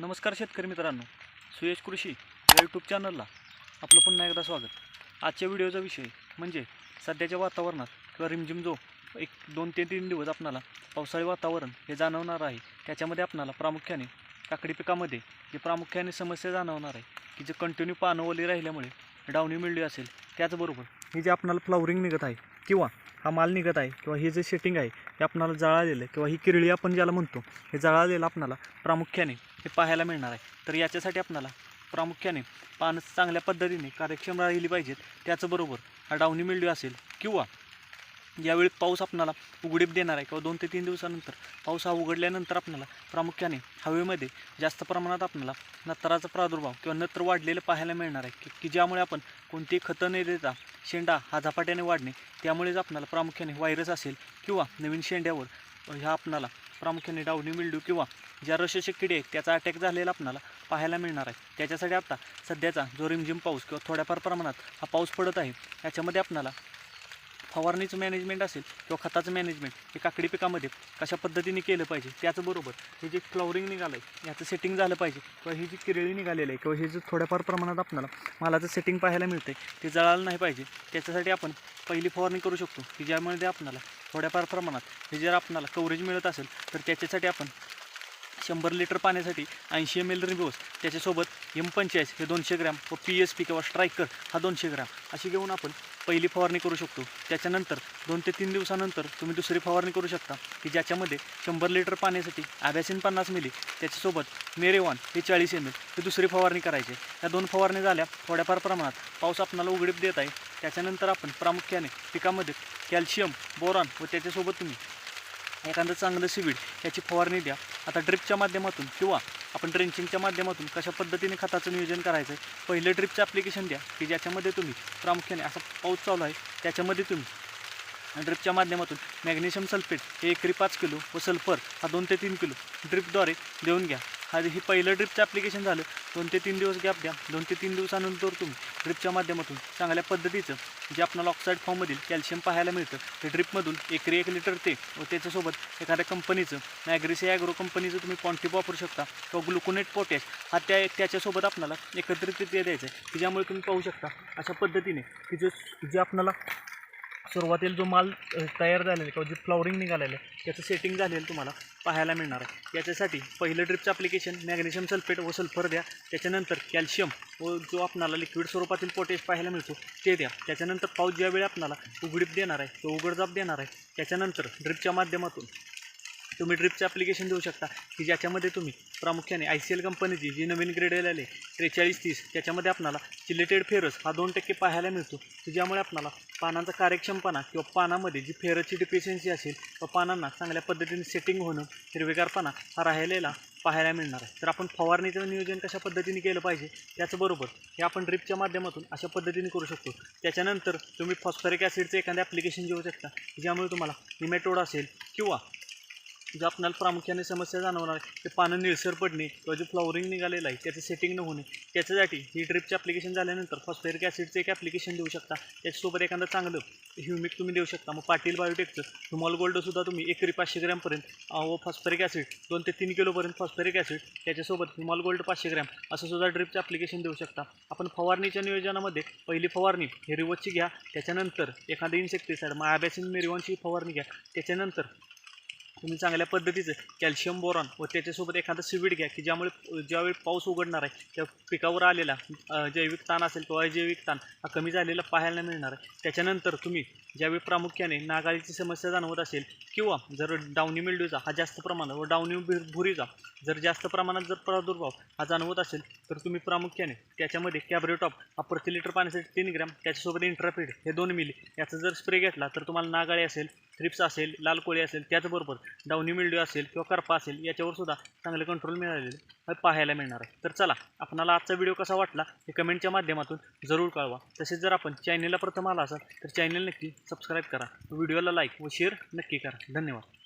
नमस्कार शेतकरी मित्रांनो सुयश कृषी या यूट्यूब चॅनलला आपलं पुन्हा एकदा स्वागत. आजच्या व्हिडिओचा विषय म्हणजे सध्याच्या वातावरणात किंवा रिमझिम जो एक दोन ते तीन दिवस आपणाला पावसाळी वातावरण हे जाणवणार आहे त्याच्यामध्ये आपणाला प्रामुख्याने काकडी पिकामध्ये जे प्रामुख्याने समस्या जाणवणार आहे की जे कंटिन्यू पानवली राहिल्यामुळे डावणी मिळली असेल त्याचबरोबर हे जे आपणाला फ्लावरिंग निघत आहे किंवा हा माल निघत आहे किंवा हे जे सेटिंग आहे हे आपणाला जळालेलं आहे किंवा ही किरळी आपण ज्याला म्हणतो हे जळालेलं आपणाला प्रामुख्याने हे पाहायला मिळणार आहे. तर याच्यासाठी आपणाला प्रामुख्याने पानं चांगल्या पद्धतीने कार्यक्षम राहिली पाहिजेत. त्याचबरोबर हा डावणी मिळली असेल किंवा यावेळी पाऊस आपणाला उघडीप देणार आहे किंवा दोन ते तीन दिवसानंतर पाऊस हा उघडल्यानंतर आपणाला प्रामुख्याने हवेमध्ये जास्त प्रमाणात आपणाला नत्राचा प्रादुर्भाव किंवा नत्र वाढलेलं पाहायला मिळणार आहे. की की ज्यामुळे आपण कोणतीही खतं न देता शेंडा हा झपाट्याने वाढणे त्यामुळेच आपणाला प्रामुख्याने व्हायरस असेल किंवा नवीन शेंड्यावर ह्या आपणाला प्रामुख्याने डावणी मिळडू किंवा ज्या रशेचे किडे आहेत त्याचा अटॅक झालेला आपणाला पाहायला मिळणार आहे. त्याच्यासाठी आता सध्याचा जो रिमझिम पाऊस किंवा थोड्याफार प्रमाणात हा पाऊस पडत आहे याच्यामध्ये आपणाला फवारणीचं मॅनेजमेंट असेल किंवा खताचं मॅनेजमेंट हे काकडी पिकामध्ये कशा पद्धतीने केलं पाहिजे त्याचबरोबर हे जे फ्लॉवरिंग निघालं आहे याचं सेटिंग झालं पाहिजे. किंवा ही जी किरळी निघालेली आहे किंवा हे जे थोड्याफार प्रमाणात आपल्याला मालाचं सेटिंग पाहायला मिळते ते जळालं नाही पाहिजे. त्याच्यासाठी आपण पहिली फवारणी करू शकतो की ज्यामध्ये आपल्याला थोड्याफार प्रमाणात हे जर आपणाला कवरेज मिळत असेल तर त्याच्यासाठी आपण शंभर लिटर पाण्यासाठी ऐंशी एम एल रिबोस त्याच्यासोबत एम पंचेचाळीस हे दोनशे ग्रॅम. व पी एस पी किंवा स्ट्रायकर हा दोनशे ग्रॅम. अशी घेऊन आपण पहिली फवारणी करू शकतो. त्याच्यानंतर दोन ते तीन दिवसानंतर तुम्ही दुसरी फवारणी करू शकता की ज्याच्यामध्ये शंभर लिटर पाण्यासाठी ॲबॅसिन पन्नास मिली त्याच्यासोबत मेरेवान हे चाळीस एम एल हे दुसरी फवारणी करायची. या दोन फवारणी झाल्या थोड्याफार प्रमाणात पाऊस आपणाला उघडीप देत आहे. त्याच्यानंतर आपण प्रामुख्याने पिकामध्ये कॅल्शियम बोरॉन व त्याच्यासोबत तुम्ही एखादं चांगलं सिवीड याची फवारणी द्या. आता ड्रिपच्या माध्यमातून किंवा आपण ड्रेंचिंगच्या माध्यमातून कशा पद्धतीने खताचं नियोजन करायचं आहे पहिलं ड्रिपचं ॲप्लिकेशन द्या की ज्याच्यामध्ये तुम्ही प्रामुख्याने असा पाऊस चालू आहे त्याच्यामध्ये तुम्ही ड्रिपच्या माध्यमातून मॅग्नेशियम सल्फेट हे एकरी पाच किलो व सल्फर हा दोन ते तीन किलो ड्रिपद्वारे देऊन घ्या. हा हे पहिलं ड्रिपचं ॲप्लिकेशन झालं. दोन ते तीन दिवस गॅप द्या दोन ते तीन दिवसानंतर तुम्ही ड्रिपच्या माध्यमातून चांगल्या पद्धतीचं जे आपल्याला ऑक्साईड फॉर्ममधील कॅल्शियम पाहायला मिळतं ते ड्रिपमधून एकरी एक लिटर ते व त्याच्यासोबत एखाद्या कंपनीचं ॲग्रेसी ॲग्रो कंपनीचं तुम्ही कॉन्टिप वापरू शकता. किंवा ग्लुकोनेट पोटॅश हा त्या त्याच्यासोबत आपल्याला एकत्रित द्यायचं आहे. की ज्यामुळे तुम्ही पाहू शकता अशा पद्धतीने की जे जे आपल्याला सुरुवातीला जो माल तयार झालेला आहे किंवा जे फ्लॉवरिंग निघालेलं आहे त्याचं सेटिंग झालेलं तुम्हाला पाहायला मिळणार आहे. याच्यासाठी पहिलं ड्रिपचं ॲप्लिकेशन मॅग्नेशियम सल्फेट व सल्फर द्या. त्याच्यानंतर कॅल्शियम व जो आपणाला लिक्विड स्वरूपातील पोटॅश पाहायला मिळतो ते द्या. त्याच्यानंतर पाऊस ज्यावेळी आपणाला उघडीप देणार आहे तो उघडजाप देणार आहे. त्याच्यानंतर ड्रिपच्या माध्यमातून तुम्ही ड्रिपचं ॲप्लिकेशन देऊ शकता की ज्याच्यामध्ये तुम्ही प्रामुख्याने आय सी एल कंपनीची जी नवीन ग्रेड आलेली त्रेचाळीस तीस त्याच्यामध्ये आपणाला चिलेटेड फेरस हा दोन टक्के पाहायला मिळतो. की ज्यामुळे आपणाला पानांचा कार्यक्षमपणा किंवा पानामध्ये जी फेरसची डिफिशियन्सी असेल व पानांना चांगल्या पद्धतीने सेटिंग होणं हिरवेगारपणा हा राहिलेला पाहायला मिळणार आहे. तर आपण फवारणीचं नियोजन कशा पद्धतीने केलं पाहिजे त्याचबरोबर हे आपण ड्रिपच्या माध्यमातून अशा पद्धतीने करू शकतो. त्याच्यानंतर तुम्ही फॉस्फरिक ॲसिडचं एखादं ॲप्लिकेशन घेऊ शकता ज्यामुळे तुम्हाला निमेटोड असेल किंवा जे आपल्याला प्रामुख्याने समस्या जाणवणार आहे ते पानं निळसर पडणे किंवा जे फ्लॉवरिंग निघालेलं आहे त्याचं सेटिंग न होणे त्याच्यासाठी ही ड्रिपचं ॲप्लिकेशन झाल्यानंतर फॉस्फेरिक ॲसिडचं एक ॲप्लिकेशन देऊ शकता. त्याच्यासोबत एखादं चांगलं ह्युमिक तुम्ही देऊ शकता. मग पाटील बायोटेकचं ह्युमॉल गोल्डसुद्धा तुम्ही एकरी पाचशे ग्रॅमपर्यंत व फॉस्फेरिक ॲसिड दोन ते तीन किलोपर्यंत फॉस्फेरिक ॲसिड त्याच्यासोबत ह्युमॉल गोल्ड पाचशे ग्रॅम असं सुद्धा ड्रिपचं ॲप्लिकेशन देऊ शकता. आपण फवारणीच्या नियोजनामध्ये पहिली फवारणी हे रिवचची घ्या त्याच्यानंतर एखादं इन्सेक्टिसाईड मग ॲबॅसिन मेरिवॉनची फवारणी घ्या त्याच्यानंतर तुम्ही चांगल्या पद्धतीचं कॅल्शियम बोरॉन व त्याच्यासोबत एखादं सिविड घ्या की ज्यामुळे ज्यावेळी पाऊस उघडणार आहे त्या पिकावर आलेला जैविक ताण असेल किंवा अजैविक ताण हा कमी झालेला पाहायला मिळणार आहे. त्याच्यानंतर तुम्ही ज्यावेळी प्रामुख्याने नागाळीची समस्या जाणवत असेल किंवा जर डावनी मिल्ड्यूचा हा जास्त प्रमाणात व डावनी भुरीचा जर जास्त प्रमाणात जर प्रादुर्भाव हा जाणवत असेल तर तुम्ही प्रामुख्याने त्याच्यामध्ये कॅब्रेटॉप हा प्रति लिटर पाण्यासाठी तीन ग्रॅम त्याच्यासोबत इंट्रापीड हे दोन मिली याचा जर स्प्रे घेतला तर तुम्हाला नागाळी असेल थ्रिप्स असेल लाल कोळी असेल त्याचबरोबर डावणी मिल्ड्यू असेल किंवा करपा असेल याच्यावर सुद्धा चांगले कंट्रोल मिळालेले पाहायला मिळणार आहे. तर चला आपणाला आजचा व्हिडिओ कसा वाटला हे कमेंटच्या माध्यमातून जरूर कळवा. तसेच जर आपण चॅनलला प्रथम आला असाल तर चॅनल नक्की सबस्क्राईब करा. व्हिडिओला लाईक व शेअर नक्की करा. धन्यवाद.